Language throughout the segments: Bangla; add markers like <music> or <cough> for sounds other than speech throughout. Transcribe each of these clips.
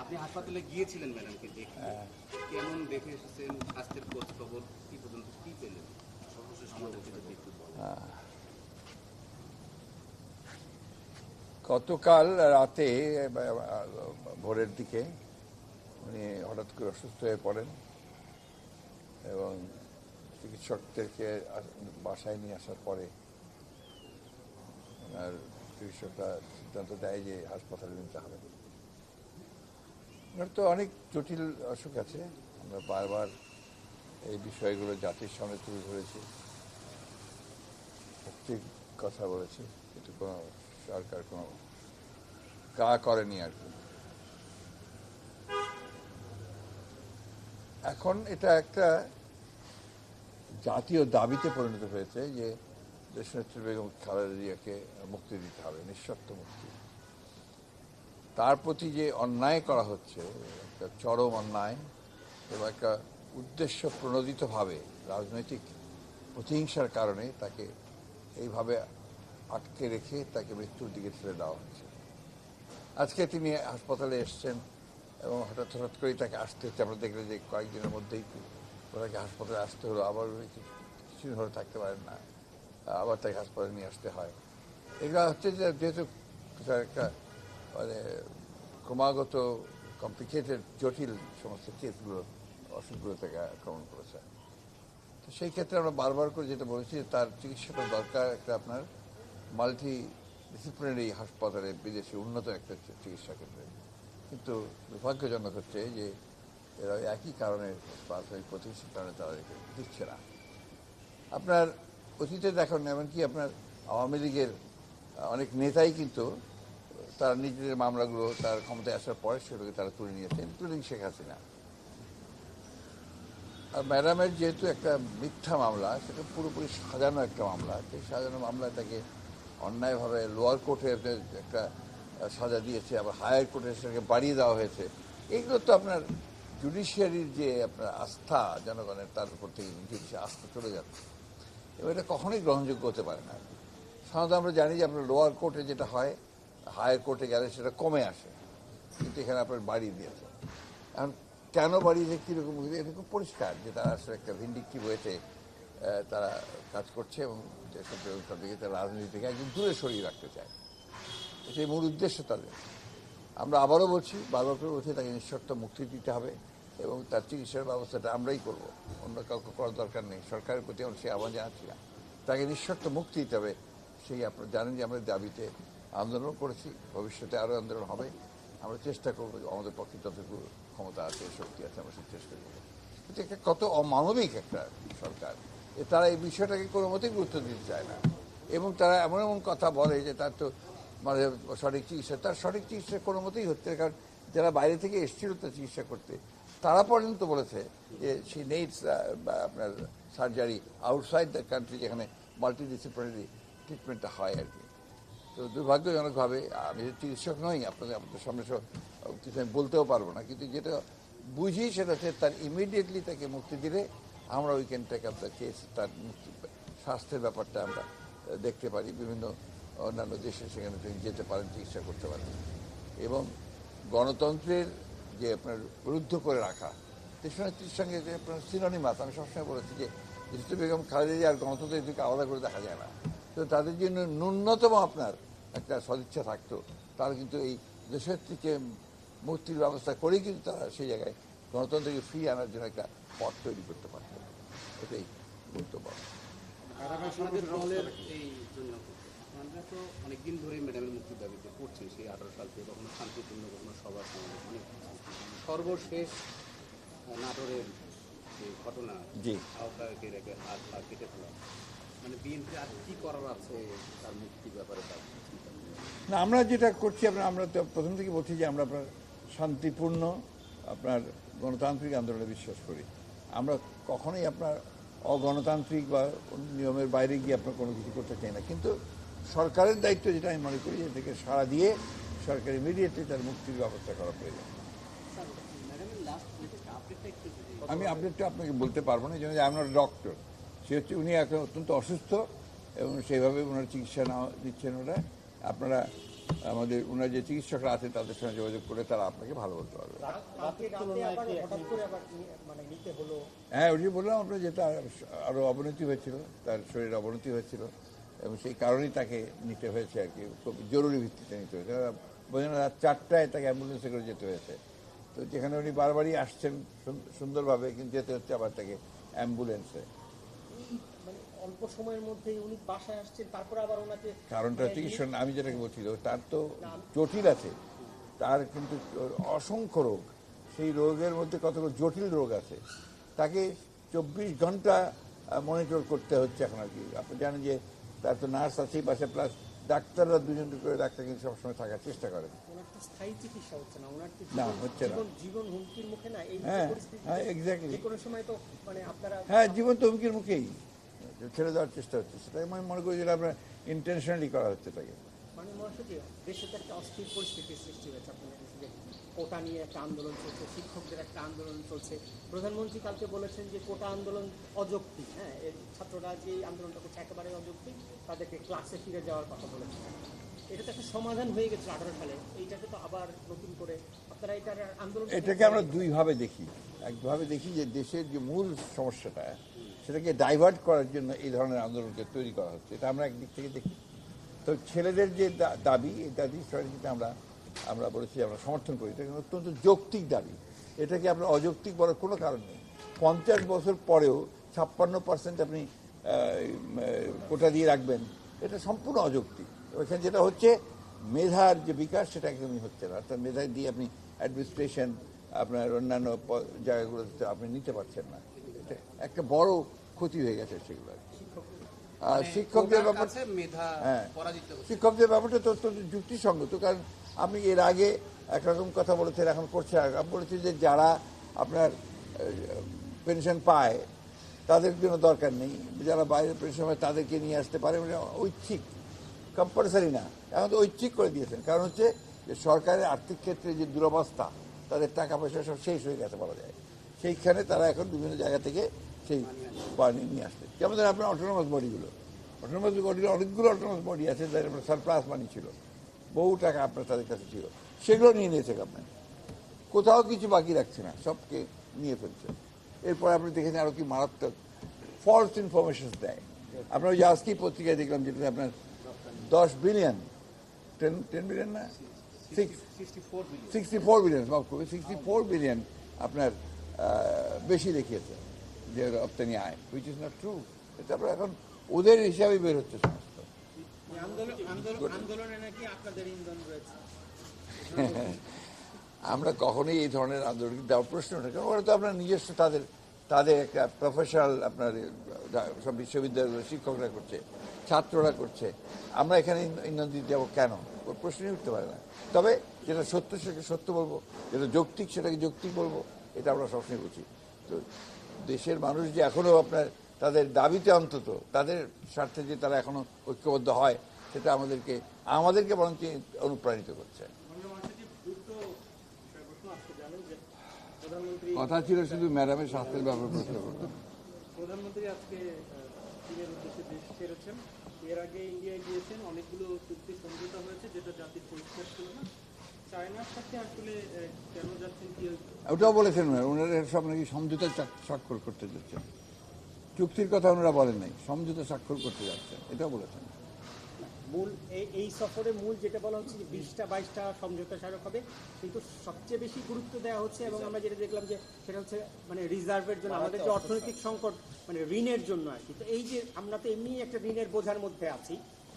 আপনি হাসপাতালে গিয়েছিলেন ম্যাডামকে দেখে? হ্যাঁ। কেমন দেখে এসেছেন? স্বাস্থ্যের খোঁজ খবর কি পর্যন্ত কি পেলেন? সর্বশেষ আমাদেরকে যদি একটু বলেন। গতকাল রাতে ভোরের দিকে উনি হঠাৎ করে অসুস্থ হয়ে পড়েন এবং চিকিৎসকদেরকে বাসায় নিয়ে আসার পরে ওনার চিকিৎসকরা সিদ্ধান্ত দেয় যে হাসপাতালে নিতে হবে। ওনার তো অনেক জটিল অসুখ আছে। আমরা বারবার এই বিষয়গুলো জাতির সামনে তুলে ধরেছি। ঠিক কথা বলেছি। কিন্তু কোনো সরকার কোনো কা করেনি আর কি। এখন এটা একটা জাতীয় দাবিতে পরিণত হয়েছে যে দেশনেত্রী বেগম খালেদা জিয়াকে মুক্তি দিতে হবে, নিঃশর্ত মুক্তি। তার প্রতি যে অন্যায় করা হচ্ছে, একটা চরম অন্যায় এবং একটা উদ্দেশ্য প্রণোদিতভাবে রাজনৈতিক প্রতিহিংসার কারণে তাকে এইভাবে আটকে রেখে তাকে মৃত্যুর দিকে ঠেলে দেওয়া হচ্ছে। আজকে তিনি হাসপাতালে এসছেন এবং হঠাৎ হঠাৎ করেই তাকে আসতে হচ্ছে। আমরা দেখলে যে কয়েকদিনের মধ্যেই ওনাকে হাসপাতালে আসতে হলো, আবার কিছুদিন হলে থাকতে পারেন না। আবার তাকে হাসপাতালে নিয়ে আসতে হয়। এগুলো হচ্ছে যে যেহেতু একটা মানে ক্রমাগত কমপ্লিকেটেড জটিল সমস্ত কেসগুলো অসুখগুলো তাকে আক্রমণ করেছে। তো সেই ক্ষেত্রে আমরা বারবার করে যেটা বলেছি, তার চিকিৎসাটা দরকার একটা আপনার মাল্টি ডিসিপ্লিনারি হাসপাতালে, বিদেশে উন্নত একটা চিকিৎসা কেন্দ্রে। কিন্তু দুর্ভাগ্যজনক হচ্ছে যে এরা একই কারণে প্রাথমিক প্রতিষ্ঠার কারণে তারা দিচ্ছে না। আপনার অতীতে দেখুন, এমনকি আপনার আওয়ামী লীগের অনেক নেতাই কিন্তু তারা নিজেদের মামলাগুলো, তার ক্ষমতায় আসার পরে সেগুলোকে তারা তুলে নিয়েছে ইনক্লুডিং শেখ হাসিনা। আর ম্যাডামের যেহেতু একটা মিথ্যা মামলা, সেটা পুরোপুরি সাজানো একটা মামলা, সেই সাজানো মামলায় তাকে অন্যায়ভাবে লোয়ার কোর্টে একটা সাজা দিয়েছে, আবার হায়ার কোর্টে সেটাকে বাড়িয়ে দেওয়া হয়েছে। এগুলো তো আপনার জুডিশিয়ারির যে আপনার আস্থা জনগণের, তার উপর থেকে জুডিশিয়ার আস্থা চলে যাচ্ছে। এবং এটা কখনোই গ্রহণযোগ্য হতে পারে না। সাধারণত আমরা জানি যে আপনার লোয়ার কোর্টে যেটা হয় হায়ার কোর্টে গেলে সেটা কমে আসে। কিন্তু এখানে আপনার বাড়িয়ে দিয়েছে। এখন কেন বাড়িয়েছে কীরকম এটা খুব পরিষ্কার যে তারা আসলে একটা ভিন্ডিকটিভ হয়েছে তারা কাজ করছে এবং থেকে তারা রাজনীতি থেকে একদম দূরে সরিয়ে রাখতে চায়। এটাই মূল উদ্দেশ্য তাদের। আমরা আবারও বলছি, বারবার করে বলছি, তাকে নিঃশর্ত মুক্তি দিতে হবে। এবং তার চিকিৎসার ব্যবস্থাটা আমরাই করব। অন্য কাউকে করার দরকার নেই। সরকারের প্রতি আমরা সেই আহ্বান জানাচ্ছি না তাকে নিঃশর্ত মুক্তি দিতে হবে। সেই আপনারা জানেন যে আমরা দাবিতে আন্দোলন করেছি। ভবিষ্যতে আরও আন্দোলন হবে। আমরা চেষ্টা করব আমাদের পক্ষে যতটুকু ক্ষমতা আছে, শক্তি আছে, আমরা সেই চেষ্টা করব। কিন্তু একটা কত অমানবিক একটা সরকার। তারা এই বিষয়টাকে কোনো মতেই গুরুত্ব দিতে চায় না। এবং তারা এমন এমন কথা বলে যে তার তো মানে সঠিক চিকিৎসা। তার সঠিক চিকিৎসা কোনো মতেই হচ্ছে কারণ যারা বাইরে থেকে এসেছিল তার চিকিৎসা করতে তারা পর্যন্ত বলেছে যে সে নেইডস আপনার সার্জারি আউটসাইড দ্য কান্ট্রি যেখানে মাল্টি ডিসিপ্লিনারি ট্রিটমেন্টটা হয় আর কি। তো দুর্ভাগ্যজনকভাবে আমি চিকিৎসক নই, আপনাদের আপনাদের সামনে সব কিছু আমি বলতেও পারব না, কিন্তু যেটা বুঝি সেটা হচ্ছে তার ইমিডিয়েটলি তাকে মুক্তি দিলে আমরা ওই can take up the case তার মুক্তি, স্বাস্থ্যের ব্যাপারটা আমরা দেখতে পারি। বিভিন্ন অন্যান্য দেশে সেখানে তিনি যেতে পারেন, চিকিৎসা করতে পারেন। এবং গণতন্ত্রের যে আপনার রুদ্ধ করে রাখা। দেশনেত্রীর সঙ্গে যে আপনার সিনোনিমাস আমি সবসময় বলেছি যে দেশটি বেগম খালেদা আর গণতন্ত্রের দুটোকে আলাদা করে দেখা যায় না। তো তাদের জন্য ন্যূনতম আপনার একটা সদিচ্ছা থাকতো। তারা কিন্তু এই দেশনেত্রীকে মুক্তির ব্যবস্থা করেই কিন্তু তারা সেই জায়গায় গণতন্ত্রকে ফিরিয়ে আনার জন্য একটা পথ তৈরি করতে পারত। এটাই গুরুত্বপূর্ণ আপনাদের দলের এই জন্য আপনারা তো অনেকদিন ধরেই ম্যাডামের মুক্তির দাবিতে করছেন সেই আঠারো সাল থেকে কখনো শান্তিপূর্ণ কখনো সভা সমাবেশ অনেক সর্বশেষ নাটোরের যে ঘটনা। আহ্বায়কের একে হাত পা কেটে ফেলা। মানে বিএনপি আর কি করার আছে তার মুক্তির ব্যাপারে তার না আমরা যেটা করছি আপনার আমরা তো প্রথম থেকে বলছি যে আমরা আপনার শান্তিপূর্ণ আপনার গণতান্ত্রিক আন্দোলনে বিশ্বাস করি। আমরা কখনোই আপনার অগণতান্ত্রিক বা নিয়মের বাইরে গিয়ে আপনার কোনো কিছু করতে চাই না। কিন্তু সরকারের দায়িত্ব যেটা আমি মনে করি এটাকে সাড়া দিয়ে সরকার ইমিডিয়েটলি তার মুক্তির ব্যবস্থা করা প্রয়োজন। আমি আপডেটটা আপনাকে বলতে পারব না জন্য আমার ডক্টর সে হচ্ছে উনি এখন অত্যন্ত অসুস্থ এবং সেইভাবে ওনার চিকিৎসা না দিচ্ছেন ওরা। আপনারা আমাদের ওনার যে চিকিৎসকরা আছে তাদের সঙ্গে যোগাযোগ করে তারা আপনাকে ভালো বলতে পারবে। মানে নিতে হলো? হ্যাঁ ওই যে বললাম আপনার যেটা আরও অবনতি হয়েছিল তার শরীরে অবনতি হয়েছিল। এবং সেই কারণেই তাকে নিতে হয়েছে আর কি। খুব জরুরি ভিত্তিতে নিতে হয়েছে। বোঝেন রাত চারটায় তাকে অ্যাম্বুলেন্সে করে যেতে হয়েছে। তো যেখানে উনি বারবারই আসছেন সুন- সুন্দরভাবে কিন্তু যেতে হচ্ছে আবার তাকে অ্যাম্বুলেন্সে। মানে অল্প সময়ের মধ্যেই উনি বাসায় আসছেন তারপর আবার ওনাকে কারণটা চিকিৎসা আমি যেটাকে বলছি তার তো জটিল আছে। তার কিন্তু অসংখ্য রোগ। সেই রোগের মধ্যে কতগুলো জটিল রোগ আছে। তাকে চব্বিশ ঘণ্টা মনিটর করতে হচ্ছে এখন আর কি। আপনি জানেন যে তার তো নার্স আছেই বাসে প্লাস ডাক্তাররা দুজন করে ডাক্তার কিন্তু সবসময় থাকার চেষ্টা করেন না হচ্ছে না। হ্যাঁ, হ্যাঁ, এক্স্যাক্টলি কোনো সময় তো মানে আপনারা হ্যাঁ জীবন তো হুমকির মুখেই। ছেড়ে দেওয়ার চেষ্টা হচ্ছে সেটাই আমি মনে করি যেটা আপনার ইন্টেনশনালি করা হচ্ছে তাকে। মানে মহাসচিব দেশে তো একটা অস্থির পরিস্থিতির সৃষ্টি হয়েছে আপনাদের যে কোটা নিয়ে একটা আন্দোলন চলছে, শিক্ষকদের একটা আন্দোলন চলছে। প্রধানমন্ত্রী কালকে বলেছেন যে কোটা আন্দোলন অযৌক্তিক হ্যাঁ এর ছাত্ররা যে আন্দোলনটা করছে একেবারে অযৌক্তিক, তাদেরকে ক্লাসে ফিরে যাওয়ার কথা বলেছেন। এটা তো একটা সমাধান হয়ে গেছে আঠারো সালে, এইটাকে তো আবার নতুন করে আপনারা এটার আন্দোলন এটাকে আমরা দুইভাবে দেখি। একভাবে দেখি যে দেশের যে মূল সমস্যাটা, সেটাকে ডাইভার্ট করার জন্য এই ধরনের আন্দোলনকে তৈরি করা হচ্ছে। এটা আমরা একদিক থেকে দেখি। তো ছেলেদের যে দাবি, এই দাবি সেটাকে আমরা আমরা বলেছি, আমরা সমর্থন করি। এটা অত্যন্ত যৌক্তিক দাবি। এটাকে আপনার অযৌক্তিক বলার কোনো কারণ নেই। পঞ্চাশ বছর পরেও ছাপ্পান্ন পার্সেন্ট আপনি কোটা দিয়ে রাখবেন, এটা সম্পূর্ণ অযৌক্তিক। ওইখানে যেটা হচ্ছে, মেধার যে বিকাশ, সেটা একদমই হচ্ছে না। অর্থাৎ মেধা দিয়ে আপনি অ্যাডমিনিস্ট্রেশন আপনার অন্যান্য জায়গাগুলোতে আপনি নিতে পারছেন না। এটা একটা বড় ক্ষতি হয়ে গেছে সেগুলো শিক্ষকদের কোটার ব্যাপার হ্যাঁ। শিক্ষকদের ব্যাপারটা তো অত্যন্ত যুক্তিসঙ্গত কারণ আমি এর আগে একরকম কথা বলেছেন এখন করছে আমি বলেছি যে যারা আপনার পেনশন পায় তাদের জন্য দরকার নেই। যারা বাইরে পেনশন পায় তাদেরকে নিয়ে আসতে পারে মানে ঐচ্ছিক কম্পালসারি না। এখন তো ঐচ্ছিক করে দিয়েছেন। কারণ হচ্ছে যে সরকারের আর্থিক ক্ষেত্রে যে দুরবস্থা তাদের টাকা পয়সা সব শেষ হয়ে গেছে বলা যায়। সেইখানে তারা এখন বিভিন্ন জায়গা থেকে সেই পানি নিয়ে আসতে। যেমন ধরেন আপনার অটোনোমাস বডিগুলো অটোনোমাস বডিগুলো অনেকগুলো অটোনোমাস বডি আছে, যাদের আপনার সারপ্লাস মানি ছিল। বহু টাকা আপনার তাদের কাছে ছিল। সেগুলো নিয়ে নিয়েছে গভর্নমেন্ট কোথাও কিছু বাকি রাখছে না, সবকে নিয়ে ফেলছে। এরপর আপনি দেখেছেন আরও কি মারাত্মক ফলস ইনফরমেশন দেয়। আপনার ওই আজকেই পত্রিকায় দেখলাম যেটা আপনার দশ বিলিয়ন টেন টেন বিলিয়ন না? Six 64 billion sixty four billion মাফ করবে সিক্সটি ফোর বিলিয়ন আপনার বেশি দেখিয়েছে। যে রপ্তানি আয় হুইচ ইজ নট ট্রু এটা আপনার এখন ওদের হিসাবে বের হচ্ছে সমস্ত। রয়েছে। <laughs> আমরা কখনোই এই ধরনের আন্দোলন দেওয়ার প্রশ্ন নেই কারণ ওরা তো আপনার নিজস্ব তাদের তাদের একটা প্রফেশনাল আপনার সব বিশ্ববিদ্যালয়ের শিক্ষকরা করছে ছাত্ররা করছে। আমরা এখানে ইন্ধন দিতে যাব কেন? ওর প্রশ্নই উঠতে পারে না। তবে যেটা সত্য সেটাকে সত্য বলব যেটা যৌক্তিক সেটাকে যৌক্তিক বলব এটা আমরা সবসময় বুঝি। তো দেশের মানুষ যে এখনও আপনার তাদের দাবিতে অন্তত তাদের স্বার্থে যে তারা এখনও ঐক্যবদ্ধ হয় সেটা আমাদেরকে আমাদেরকে বরঞ্চ অনুপ্রাণিত করছে। কথা ছিল শুধু ম্যাডামের স্বাস্থ্যের ব্যাপারে প্রশ্ন করতাম প্রধানমন্ত্রী আজকে চীনের উদ্দেশ্যে দেশ ছেড়েছেন। এর আগে ইন্ডিয়ায় গিয়েছেন অনেকগুলো চুক্তি সমঝোতা হয়েছে যেটা জাতির পরিষ্কার ছিল না। ওটাও বলেছেন ওনারা ওনারা সব নাকি সমঝোতা স্বাক্ষর করতে যাচ্ছেন। চুক্তির কথা ওনারা বলেন নাই সমঝোতা স্বাক্ষর করতে যাচ্ছেন এটাও বলেছেন। মূল এই এই সফরে মূল যেটা বলা হচ্ছে যে বিশটা বাইশটা সমঝোতা স্মারক হবে কিন্তু সবচেয়ে বেশি গুরুত্ব দেওয়া হচ্ছে এবং আমরা যেটা দেখলাম যে সেটা হচ্ছে মানে রিজার্ভের জন্য আমাদের যে অর্থনৈতিক সংকট মানে ঋণের জন্য আর কি। তো এই যে আমরা তো এমনি একটা ঋণের বোঝার মধ্যে আছি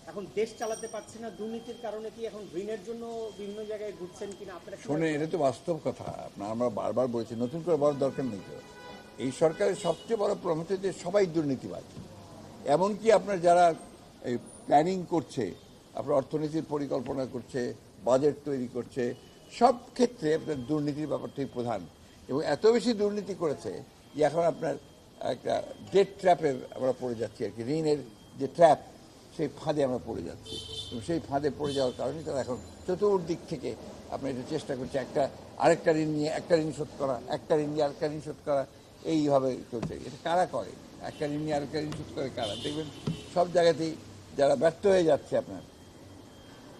এখন দেশ চালাতে পারছি না দুর্নীতির কারণে কি এখন ঋণের জন্য বিভিন্ন জায়গায় ঘুরছেন কিনা? আপনারা শোনে এটা তো বাস্তব কথা। আপনার আমরা বারবার বলেছি নতুন করে বড় দরকার নেই তো। এই সরকারের সবচেয়ে বড় প্রমাণ হচ্ছে যে সবাই দুর্নীতিবাজ। এমনকি আপনার যারা এই প্ল্যানিং করছে আপনার অর্থনীতির পরিকল্পনা করছে বাজেট তৈরি করছে সব ক্ষেত্রে আপনার দুর্নীতির ব্যাপারটাই প্রধান। এবং এত বেশি দুর্নীতি করেছে যে এখন আপনার একটা ডেট ট্র্যাপের আমরা পড়ে যাচ্ছি আর কি ঋণের যে ট্র্যাপ সেই ফাঁদে আমরা পড়ে যাচ্ছি। সেই ফাঁদে পড়ে যাওয়ার কারণে তারা এখন চতুর্দিক থেকে আপনি এটা চেষ্টা করছে একটা, আরেকটা ঋণ নিয়ে, একটা ঋণ শোধ করা, একটা ঋণ নিয়ে আরেকটা ঋণ শোধ করা, এইভাবে চলছে। এটা কারা করে? একটা ঋণ নিয়ে আরেকটা ঋণ শোধ করে কারা? দেখবেন সব জায়গাতেই যারা ব্যর্থ হয়ে যাচ্ছে আপনার,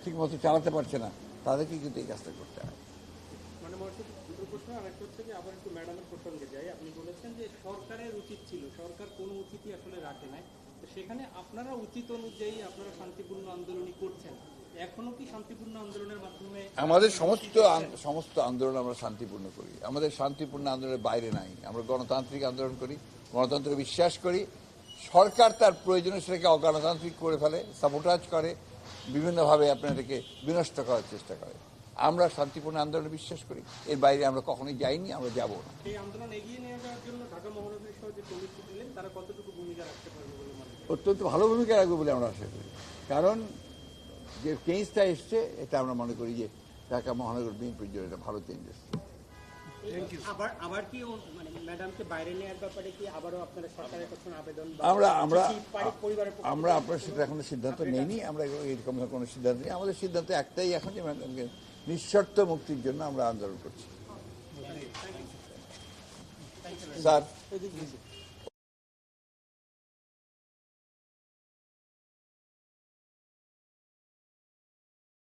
ঠিক ঠিক মতো চালাতে পারছে না, তাদেরকে কিন্তু এই কাজটা করতে হয়। মানে আপনি বলেছেন যে সরকারের উচিত ছিল, সরকার কোনো উচিতই আসলে রাখে নাই। সেখানে আপনারা উচিত অনুযায়ী আপনারা শান্তিপূর্ণ আন্দোলনই করছেন। এখনও কি শান্তিপূর্ণ আন্দোলনের মাধ্যমে আমাদের সমস্ত সমস্ত আন্দোলন আমরা শান্তিপূর্ণ করি। আমাদের শান্তিপূর্ণ আন্দোলনের বাইরে নাই। আমরা গণতান্ত্রিক আন্দোলন করি গণতন্ত্রে বিশ্বাস করি। সরকার তার প্রয়োজনে সেটাকে অগণতান্ত্রিক করে ফেলে সাবোটাজ করে বিভিন্নভাবে আপনাদেরকে বিনষ্ট করার চেষ্টা করে। আমরা শান্তিপূর্ণ আন্দোলনে বিশ্বাস করি। এর বাইরে আমরা কখনোই যাইনি আমরা যাব না। সেই আন্দোলন এগিয়ে নিয়ে যাওয়ার জন্য ঢাকা মহানগরী সহ যে কমিটি দিলেন তারা কতটুকু ভূমিকা রাখতে পারবে অত্যন্ত ভালো ভূমিকা রাখবে বলে আমরা আশা করি। কারণ যে চেঞ্জটা এসছে এটা আমরা মনে করি যে ঢাকা মহানগর বিএনপির জন্য একটা ভালো চেঞ্জ এসছে। আবার আবার কি ও- মানে ম্যাডামকে বাইরে নেওয়ার ব্যাপারে কি আবারও আপনারা সরকারের কাছে কোনো আবেদন বা আমরা আমরা আপনার সেটা এখনও সিদ্ধান্ত নেইনি আমরা এরকম কোনো সিদ্ধান্ত নেই। আমাদের সিদ্ধান্ত একটাই এখন যে ম্যাডামকে নিঃশর্ত মুক্তির জন্য আমরা আন্দোলন করছি। স্যার?